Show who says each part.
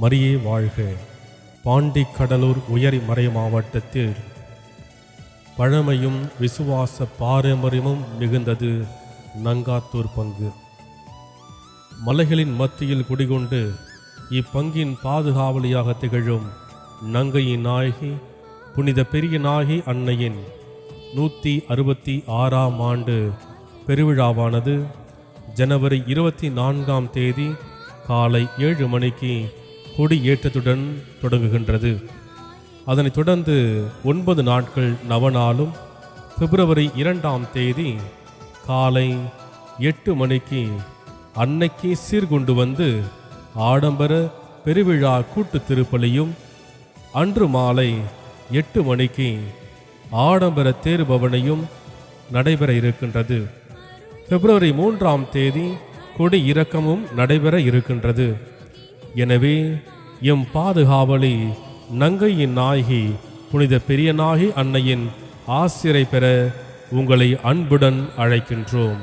Speaker 1: மரியே வாழ்க. பாண்டி கடலூர் உயரி மறை மாவட்டத்தில் பழமையும் விசுவாச பாரம்பரியமும் மிகுந்தது நங்காத்தூர் பங்கு. மலைகளின் மத்தியில் குடிகொண்டு இப்பங்கின் பாதுகாவலியாக திகழும் நங்கையின் நாயகி புனித பெரிய நாயகி அன்னையின் நூற்றி அறுபத்தி ஆறாம் ஆண்டு பெருவிழாவானது ஜனவரி இருபத்தி நான்காம் தேதி காலை ஏழு மணிக்கு கொடியேற்றத்துடன் தொடங்குகின்றது. அதனைத் தொடர்ந்து ஒன்பது நாட்கள் நவநாளும் பிப்ரவரி இரண்டாம் தேதி காலை எட்டு மணிக்கு அன்னைக்கு சீர்கொண்டு வந்து ஆடம்பர பெருவிழா கூட்டு திருப்பலியும் அன்று மாலை எட்டு மணிக்கு ஆடம்பர தேர்பவனையும் நடைபெற இருக்கின்றது. பிப்ரவரி மூன்றாம் தேதி கொடி இறக்கமும் நடைபெற இருக்கின்றது. எனவே எம் பாதுகாவலி நங்கையின் நாயகி புனித பெரியநாயகி அன்னையின் ஆசிரை பெற உங்களை அன்புடன் அழைக்கின்றோம்.